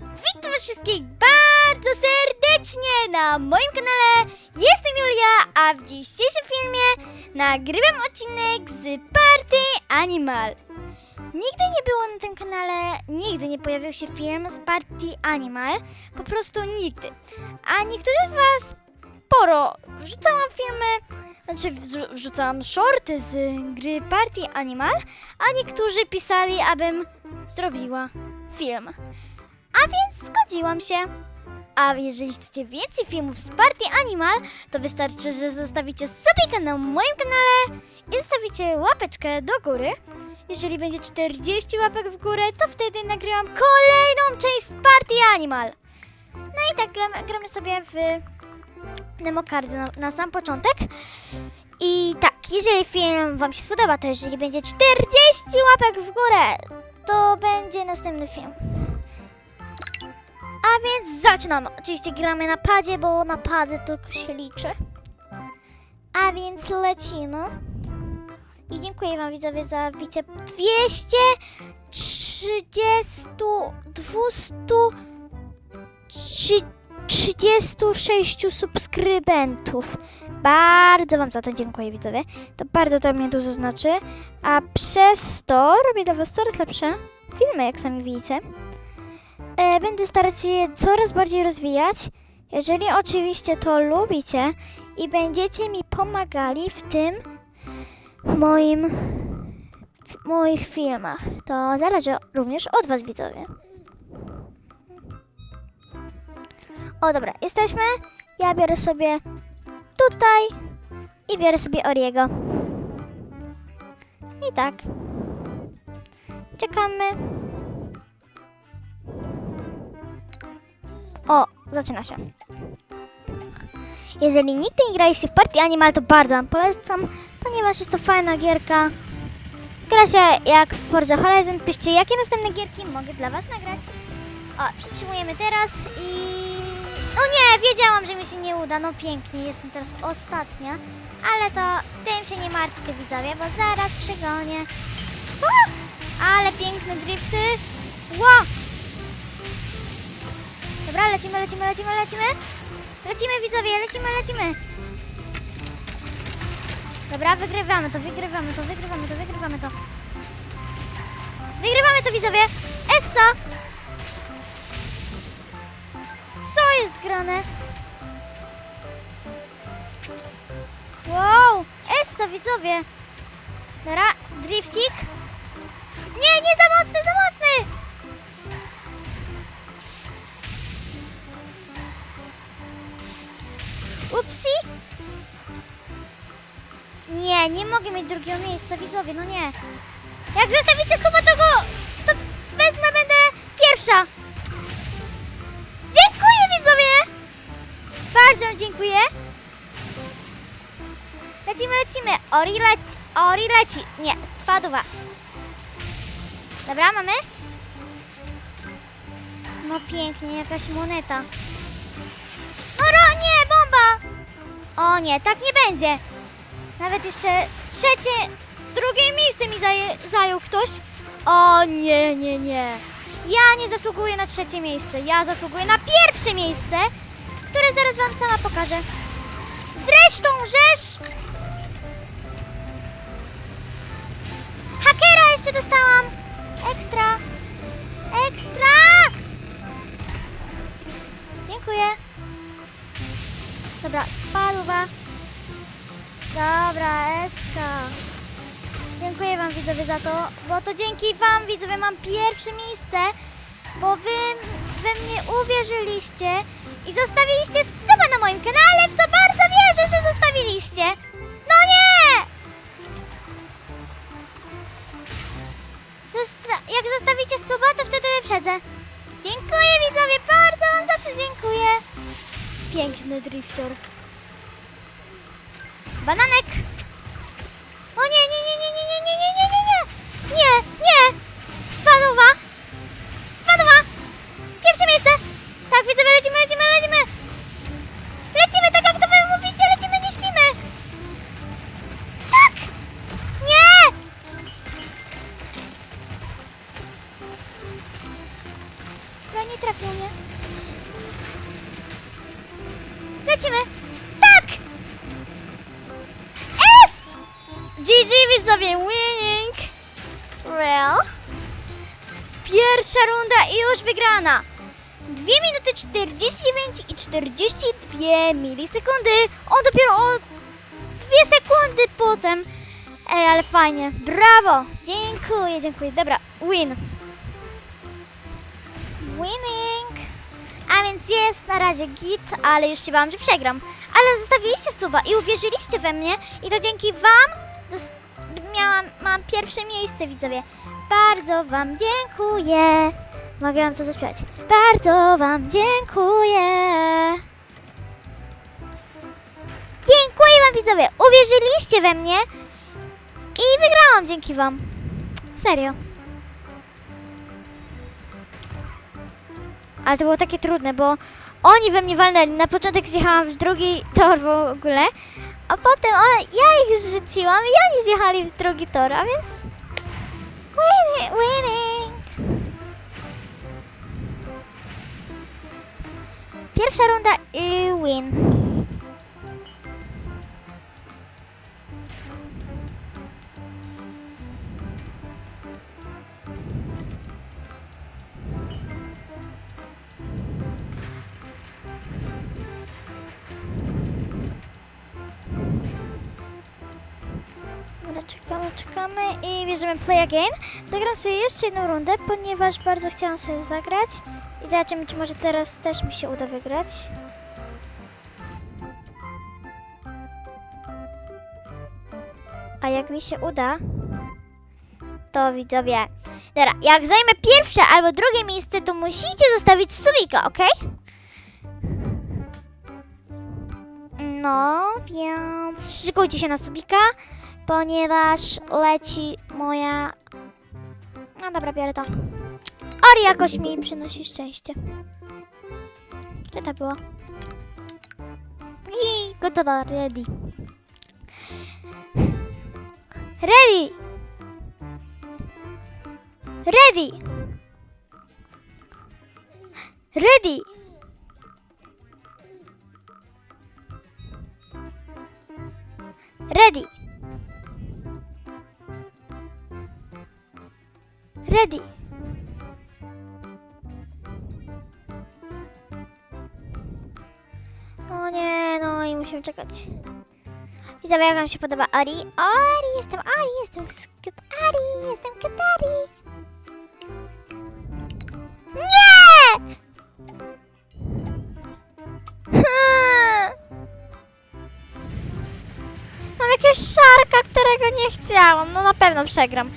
Witam wszystkich bardzo serdecznie na moim kanale. Jestem Julia, a w dzisiejszym filmie nagrywam odcinek z Party Animal. Nigdy nie było na tym kanale, nigdy nie pojawił się film z Party Animal, po prostu nigdy. A niektórzy z was sporo wrzucałam filmy, znaczy wrzu- wrzucałam shorty z gry Party Animal, a niektórzy pisali, abym zrobiła film. A więc zgodziłam się. A jeżeli chcecie więcej filmów z Party Animal, to wystarczy, że zostawicie sobie kanał moim kanale i zostawicie łapeczkę do góry. Jeżeli będzie 40 łapek w górę, to wtedy nagrywam kolejną część z Party Animal. No i tak gramy, gramy sobie w demokardy na, na sam początek. I tak, jeżeli film Wam się spodoba, to jeżeli będzie 40 łapek w górę, to będzie następny film. A więc zaczynamy. Oczywiście gramy na padzie, bo na padzie tylko się liczy. A więc lecimy. I dziękuję Wam widzowie za wbicie 230, 200, trzy- 36 subskrybentów. Bardzo Wam za to dziękuję widzowie. To bardzo dla mnie dużo znaczy. A przez to robię dla Was coraz lepsze filmy, jak sami widzicie. E, będę starać się coraz bardziej rozwijać. Jeżeli oczywiście to lubicie i będziecie mi pomagali w tym w moim w moich filmach, to zależy również od was widzowie. O dobra, jesteśmy. Ja biorę sobie tutaj i biorę sobie Oriego. I tak. Czekamy. Zaczyna się. Jeżeli nigdy nie graliście w Party Animal, to bardzo Wam polecam, ponieważ jest to fajna gierka. Gra się jak w Forza Horizon. Piszcie, jakie następne gierki mogę dla Was nagrać. O, przytrzymujemy teraz i... O nie, wiedziałam, że mi się nie uda. No pięknie, jestem teraz ostatnia. Ale to tym się nie martwcie widzowie, bo zaraz przegonię. Ale piękne drifty. Wow! Dobra, lecimy, lecimy, lecimy, lecimy. Lecimy widzowie, lecimy, lecimy. Dobra, wygrywamy to, wygrywamy to, wygrywamy to, wygrywamy to. Wygrywamy to widzowie. Essa! Co jest grane? Wow, Essa widzowie. Dobra, driftik. Nie, nie za mocny, za mocny! Upsi! Nie, nie mogę mieć drugiego miejsca, widzowie, no nie. Jak zostawicie suba, to go... to wezmę, będę pierwsza. Dziękuję, widzowie! Bardzo dziękuję. Lecimy, lecimy. Ori leci, Ori leci. Nie, spadła. Dobra, mamy? No pięknie, jakaś moneta. No ro, nie, bomba! O nie, tak nie będzie. Nawet jeszcze trzecie, drugie miejsce mi zaje, zajął ktoś. O nie, nie, nie. Ja nie zasługuję na trzecie miejsce. Ja zasługuję na pierwsze miejsce, które zaraz wam sama pokażę. Zresztą, żeż... Hakera jeszcze dostałam. Ekstra. Ekstra! Dziękuję. Dobra, spadła. Dobra, Eska. Dziękuję Wam widzowie za to, bo to dzięki Wam widzowie mam pierwsze miejsce, bo Wy we mnie uwierzyliście i zostawiliście suba na moim kanale, w co bardzo wierzę, że zostawiliście. No nie! Zosta- jak zostawicie suba, to wtedy wyprzedzę. Dziękuję widzowie, bardzo Wam za to dziękuję. Piękny drifter. Bananek! O nie, nie, nie, nie, nie, nie, nie, nie, nie, nie, nie! Nie, nie! Spadła! Spadła! Pierwsze miejsce! Tak, lecimy, lecimy, lecimy! Lecimy, Lecimy! Tak! Jest! GG widzowie, winning! Real. Pierwsza runda i już wygrana. 2 minuty 49 i 42 milisekundy. On dopiero o 2 sekundy potem. Ej, ale fajnie. Brawo! Dziękuję, dziękuję. Dobra, win. Winning. A więc jest na razie git, ale już się bałam, że przegram. Ale zostawiliście suba i uwierzyliście we mnie i to dzięki wam miałam, mam pierwsze miejsce, widzowie. Bardzo wam dziękuję. Mogę wam to zaśpiewać. Bardzo wam dziękuję. Dziękuję wam, widzowie. Uwierzyliście we mnie i wygrałam dzięki wam. Serio. Ale to było takie trudne, bo oni we mnie walnęli. Na początek zjechałam w drugi tor w ogóle, a potem ja ich rzuciłam i oni zjechali w drugi tor, a więc winning, winning. Pierwsza runda i win. Czekamy, i bierzemy play again. Zagram sobie jeszcze jedną rundę, ponieważ bardzo chciałam sobie zagrać. I zobaczymy, czy może teraz też mi się uda wygrać. A jak mi się uda, to widzowie. Dobra, jak zajmę pierwsze albo drugie miejsce, to musicie zostawić subika, ok? No, więc szykujcie się na subika, ponieważ leci moja... No dobra, biorę to. Ori jakoś mi przynosi szczęście. Gdzie to było? I gotowa, ready. Ready! Ready! Ready! Ready! Ready! O nie, no i musimy czekać. Widzowie, jak wam się podoba Ori? Ori, jestem Ori, jestem skut Ari, jestem Katari. Nie! Mam jakiegoś szarka, którego nie chciałam. No na pewno przegram.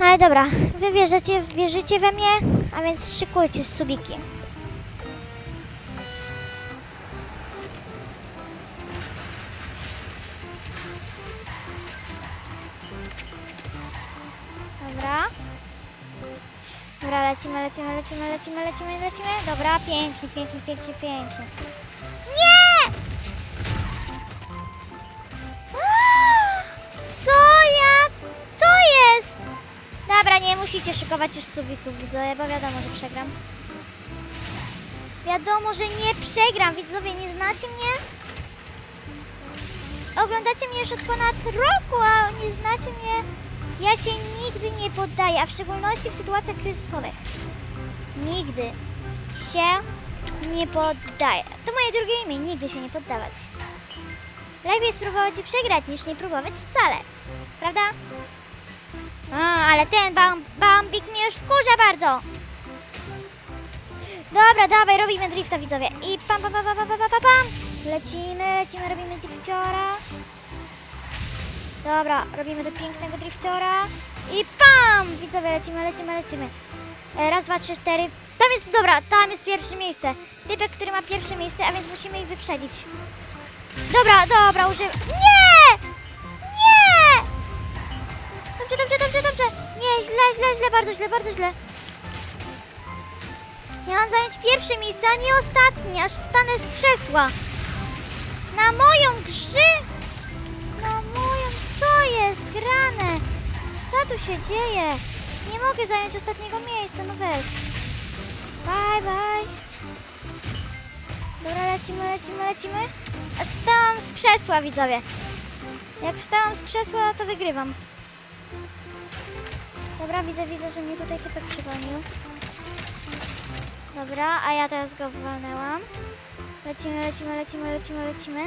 Ale dobra, wy wierzycie, wierzycie we mnie, a więc szykujcie subiki. Dobra. Dobra, lecimy, lecimy, lecimy, lecimy, lecimy, lecimy. Dobra, pięknie, pięknie, pięknie, pięknie. Musicie szykować już subików, widzowie, bo wiadomo, że przegram. Wiadomo, że nie przegram, widzowie, nie znacie mnie? Oglądacie mnie już od ponad roku, a nie znacie mnie? Ja się nigdy nie poddaję, a w szczególności w sytuacjach kryzysowych. Nigdy się nie poddaję. To moje drugie imię, nigdy się nie poddawać. Lepiej spróbować i przegrać, niż nie próbować wcale. Prawda? Ale ten bam, bambik mnie już wkurza bardzo. Dobra, dawaj, robimy drifta, widzowie. I pam, pam, pam, pam, pam, pam, pam. Lecimy, lecimy, robimy drifciora. Dobra, robimy do pięknego drifciora. I pam! Widzowie, lecimy, lecimy, lecimy. E, Raz, dwa, trzy, cztery. Tam jest, dobra, tam jest pierwsze miejsce. Typek, który ma pierwsze miejsce, a więc musimy ich wyprzedzić. Dobra, dobra. Nie! Nie! Dobrze, dobrze, dobrze, dobrze. Nie, źle, źle, źle, bardzo źle, bardzo źle. Ja mam zająć pierwsze miejsce, a nie ostatnie, aż stanę z krzesła. Na moją grze? Na moją, co jest grane? Co tu się dzieje? Nie mogę zająć ostatniego miejsca, no weź. Bardzo Dobra, lecimy, lecimy, lecimy. Aż wstałam z krzesła, widzowie. Jak wstałam z krzesła, to wygrywam. Dobra, widzę, widzę, że mnie tutaj typek przygonił. Dobra, a ja teraz go walnęłam. Lecimy, lecimy, lecimy, lecimy, lecimy.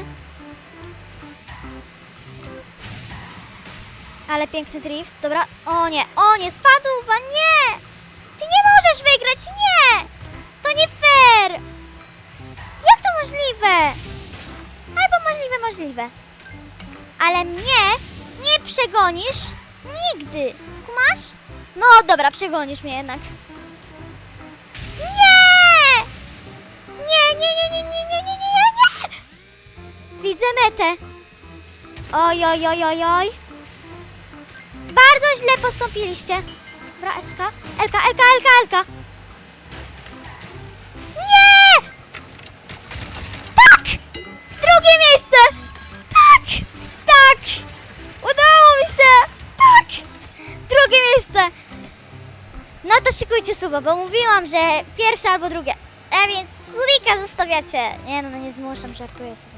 Ale piękny drift. Dobra. O nie, o nie, spadł pan, nie! Ty nie możesz wygrać, nie! To nie fair! Jak to możliwe? Albo możliwe, możliwe. Ale mnie nie przegonisz nigdy. Kumasz? No dobra, przegonisz mnie jednak. Nie! Nie, nie, nie, nie, nie, nie, nie, nie, nie! Widzę metę. Oj, oj, oj, oj, oj. Bardzo źle postąpiliście. Dobra. Elka, Elka, Elka, Elka. Szykujcie suba, bo mówiłam, że pierwsze albo drugie. A więc subika zostawiacie. Nie no, no nie zmuszam, żartuję sobie.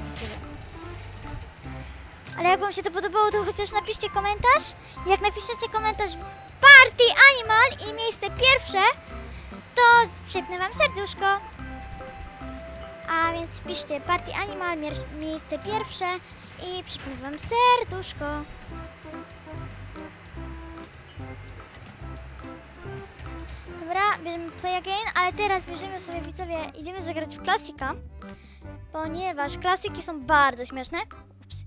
Ale jak wam się to podobało, to chociaż napiszcie komentarz. Jak napiszecie komentarz Party Animal i miejsce pierwsze, to przypnę wam serduszko. A więc piszcie Party Animal, miejsce pierwsze i przypnę wam serduszko. Dobra, bierzemy play again, ale teraz bierzemy sobie widzowie, idziemy zagrać w klasika, ponieważ klasyki są bardzo śmieszne. Ups.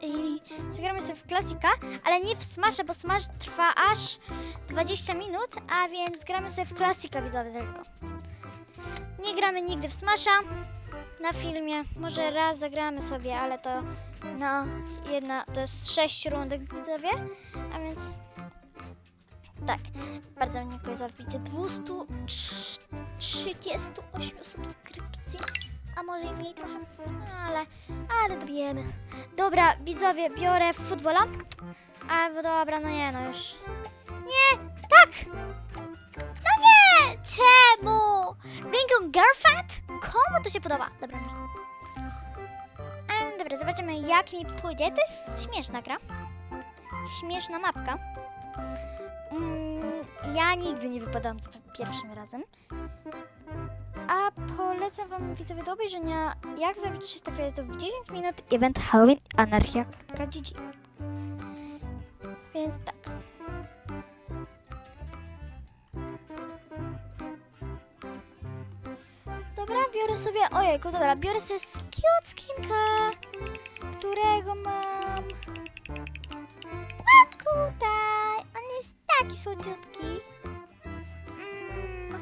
I zagramy sobie w klasika, ale nie w Smasha, bo Smash trwa aż 20 minut, a więc gramy sobie w klasika widzowie tylko. Nie gramy nigdy w Smasha na filmie, może raz zagramy sobie, ale to no jedna, to jest 6 rundek widzowie, a więc tak, bardzo mnie dziękuję za wbicie 238 subskrypcji, a może i mniej trochę, ale, ale dobijemy. Dobra, widzowie, biorę futbola. A, bo dobra, no nie, no już. Nie, tak! No nie! Czemu? Ringo Girlfriend? Komu to się podoba? Dobra, mi. Dobra, zobaczymy jak mi pójdzie. To jest śmieszna gra. Śmieszna mapka. Ja nigdy nie wypadałam za pierwszym razem. A polecam wam widzowie do obejrzenia jak zrobić 300 kredytów w 10 minut event Halloween anarchia.gg Więc tak. Dobra, biorę sobie, ojejku, dobra, biorę sobie skinka, którego mam słodziutki. Mm,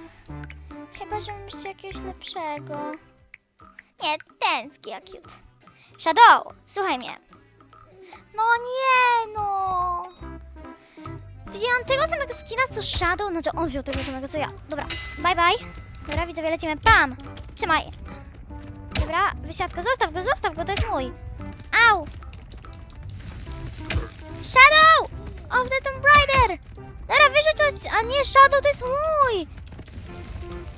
chyba, że mam jeszcze jakiegoś lepszego. Nie, ten jest cute. Shadow, słuchaj mnie. No nie, no. Wzięłam tego samego skina co Shadow, znaczy on wziął tego samego co ja. Dobra, bye bye. Dobra, widzowie, lecimy. Pam! Trzymaj. Dobra, wysiadka, zostaw go, zostaw go, to jest mój. Au! Shadow! Of the Tomb Raider! Dobra, wyrzuć to, a nie, Shadow to jest mój!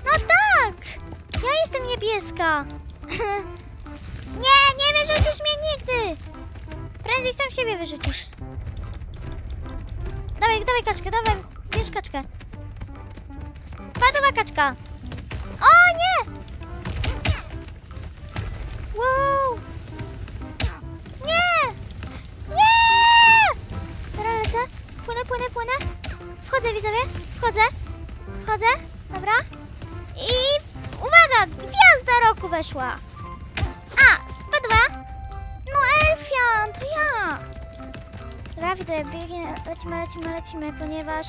No tak! Ja jestem niebieska. nie, nie wyrzucisz mnie nigdy! Prędzej sam siebie wyrzucisz. Dawaj, dawaj kaczkę, dawaj, bierz kaczkę. Spadła kaczka. O nie! Wow! Płynę, płynę, płynę. Wchodzę, widzowie. Wchodzę. Wchodzę. Dobra. I uwaga! Gwiazda roku weszła. A, spadła. No Elfian, to ja. Dobra, widzowie, biegnie, lecimy, lecimy, lecimy, ponieważ...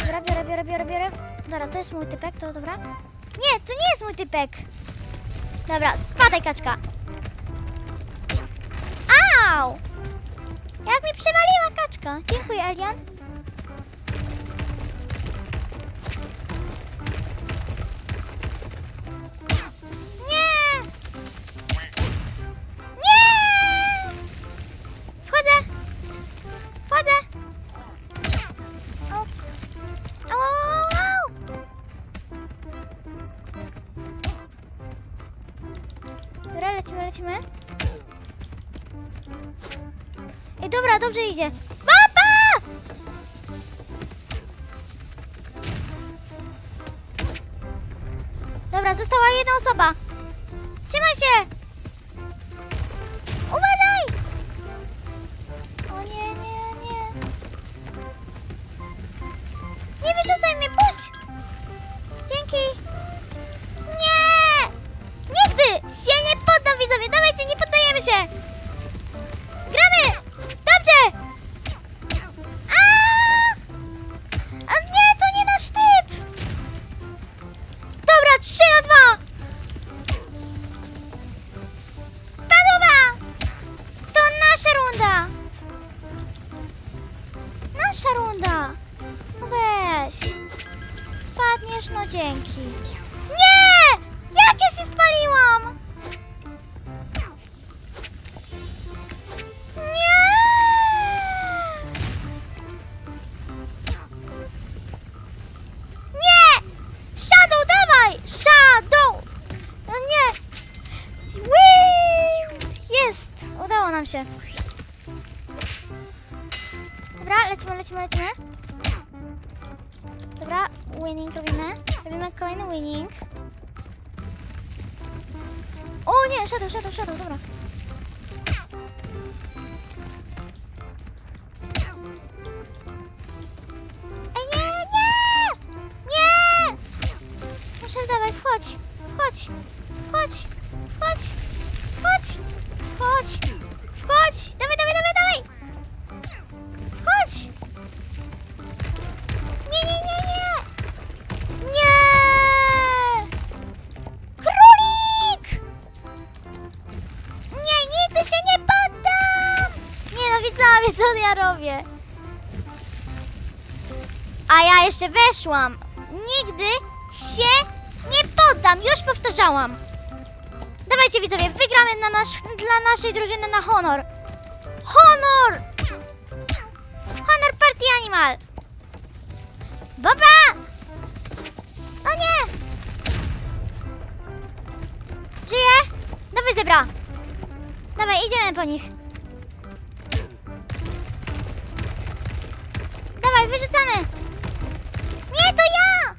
Dobra, biorę, biorę, biorę, biorę. Dobra, to jest mój typek, to dobra. Nie, to nie jest mój typek. Dobra, spadaj kaczka. Jak mi przewaliła kaczka. Dziękuję, Elian. Dobra, została jedna osoba. Trzymaj się! Uważaj! O nie, nie, nie. Nie wyrzucaj mnie, puść! Dzięki. Nie! Nigdy się nie poddam, widzowie. Dawajcie, nie poddajemy się. Gramy! Dobrze! Nasza runda! Nasza runda! No weź! Spadniesz, no dzięki. Nie! Jak ja się spaliłam? Winning. O nie, shadow, shadow, shadow, dobra. Ej, nie, nie! Nie! Muszę dawaj, wchodź, wchodź, wchodź, wchodź, wchodź, wchodź, Widzowie, co ja robię? A ja jeszcze weszłam. Nigdy się nie poddam. Już powtarzałam. Dawajcie widzowie, wygramy na nasz, dla naszej drużyny na honor. Honor! Honor Party Animal. Baba! O nie! Żyje? Dawaj zebra. Dawaj, idziemy po nich. Dawaj, wyrzucamy. Nie, to ja!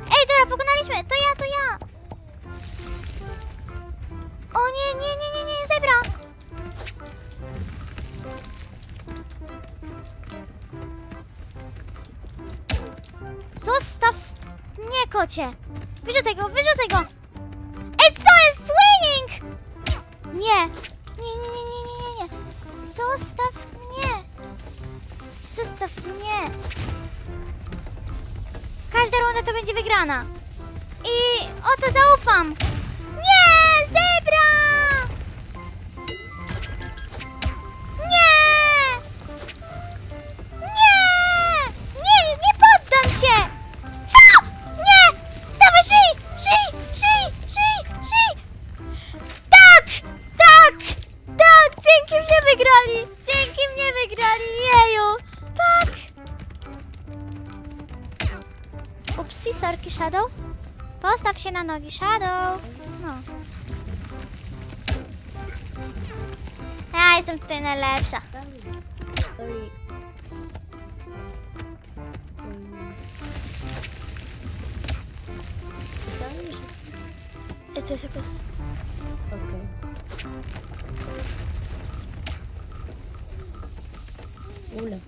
Ej, dobra, pokonaliśmy. To ja, to ja. O nie, nie, nie, nie, nie, zebra. Zostaw mnie, kocie. Wyrzucaj go, wyrzucaj go. Zaufam. Nie, zebra! Nie! Nie! Nie, nie poddam się! Co? Nie! Dawaj, żyj! Żyj! Żyj! Żyj! Żyj! Tak! Tak! Tak! Dzięki mnie wygrali! Dzięki mnie wygrali! Jeju! Tak! Upsi, sorki, Shadow. Postaw się na nogi, Shadow. Najlepsza. Stoi. Pisali, że... Ej, to jest jakoś... Okej. Ule.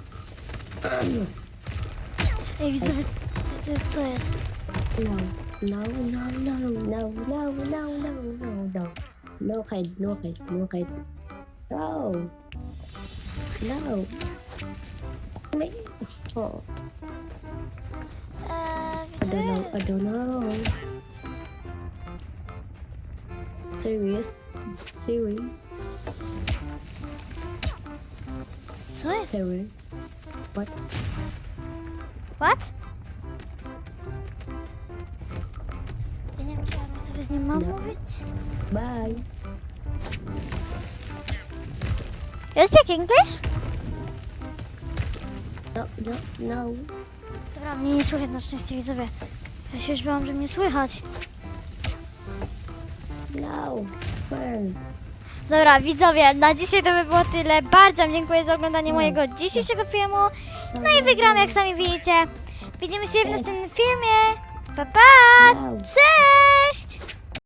Ej, widzowie, co, co jest? No, no, no, no, no, no, no, no, no, no. No hide, no hide, no hide. No. No. Me. Oh. Uh, I don't know. I don't know. Serious. Siri. Swiss. Siri. What? What? Bye. You speak English? No, no, no. Dobra, mnie nie słychać na szczęście, widzowie. Ja się już bałam, że mnie słychać. No. Burn. Dobra, widzowie, na dzisiaj to by było tyle. Bardzo Wam dziękuję za oglądanie No. mojego dzisiejszego filmu. No i wygram, jak sami widzicie. Widzimy się w następnym filmie. Pa, pa! No. Cześć!